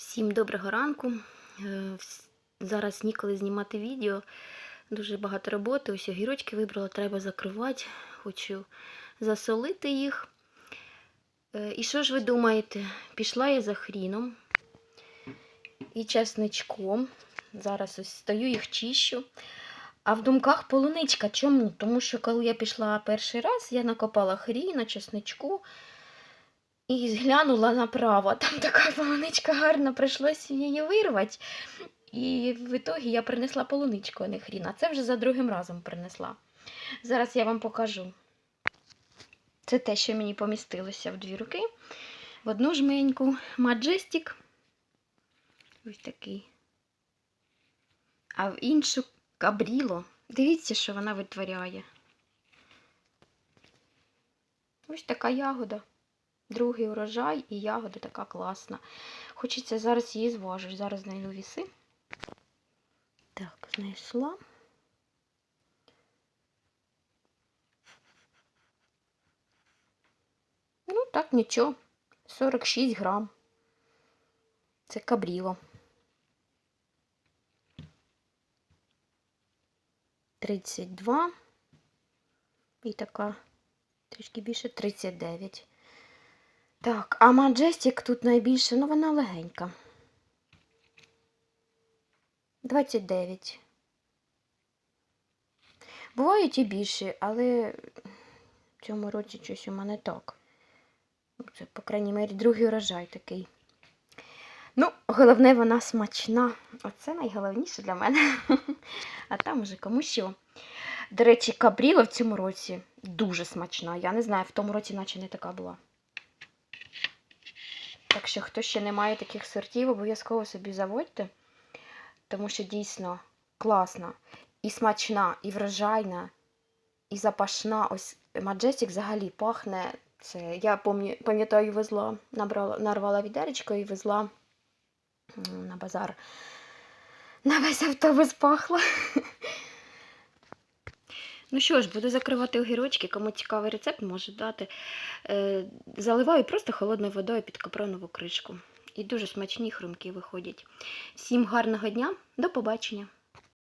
Всім доброго ранку. Е, Зараз ніколи знімати відео. Дуже багато роботи. Ось огірочки вибрала, треба закривати. Хочу засолити їх. Е, І що ж ви думаєте? Пішла я за хріном і чесничком. Зараз ось стою їх чищу. А в думках полуничка. Чому? Тому що коли я пішла перший раз, я накопала хріна, чесничку. І зглянула направо. Там така полуничка гарна, прийшлось її вирвати. І в ітогі я принесла полуничку, а не хрін. А це вже за другим разом принесла. Зараз я вам покажу. Це те, що мені помістилося в дві руки. В одну жменьку Маджестік. Ось такий. А в іншу кабріло. Дивіться, що вона витворяє. Ось така ягода. Другий урожай і ягода така класна. Хочеться зараз її зважу. Зараз знайду віси. Так, знайшла. Ну, так, нічого. 46 грам. Це кабріло. 32. І така трішки більше 39. Так, а Majestic тут найбільше, ну вона легенька. 29. Бувають і більші, але в цьому році щось у мене так. Це, по крайній мірі, другий урожай такий. Ну, головне, вона смачна. Оце найголовніше для мене. А там уже кому що. До речі, кабріла в цьому році дуже смачна. Я не знаю, в тому році наче не така була. Так що, хто ще не має таких сортів, обов'язково собі заводьте, тому що дійсно класна, і смачна, і врожайна, і запашна. Ось Majestic взагалі пахне. Це я пам'ятаю, везла, набрала, нарвала відеречко і везла на базар. На весь автобус пахло. Ну що ж, буду закривати огірочки. Кому цікавий рецепт, можу дати. Е, заливаю просто холодною водою під капронову кришку. І дуже смачні хрумки виходять. Всім гарного дня, до побачення!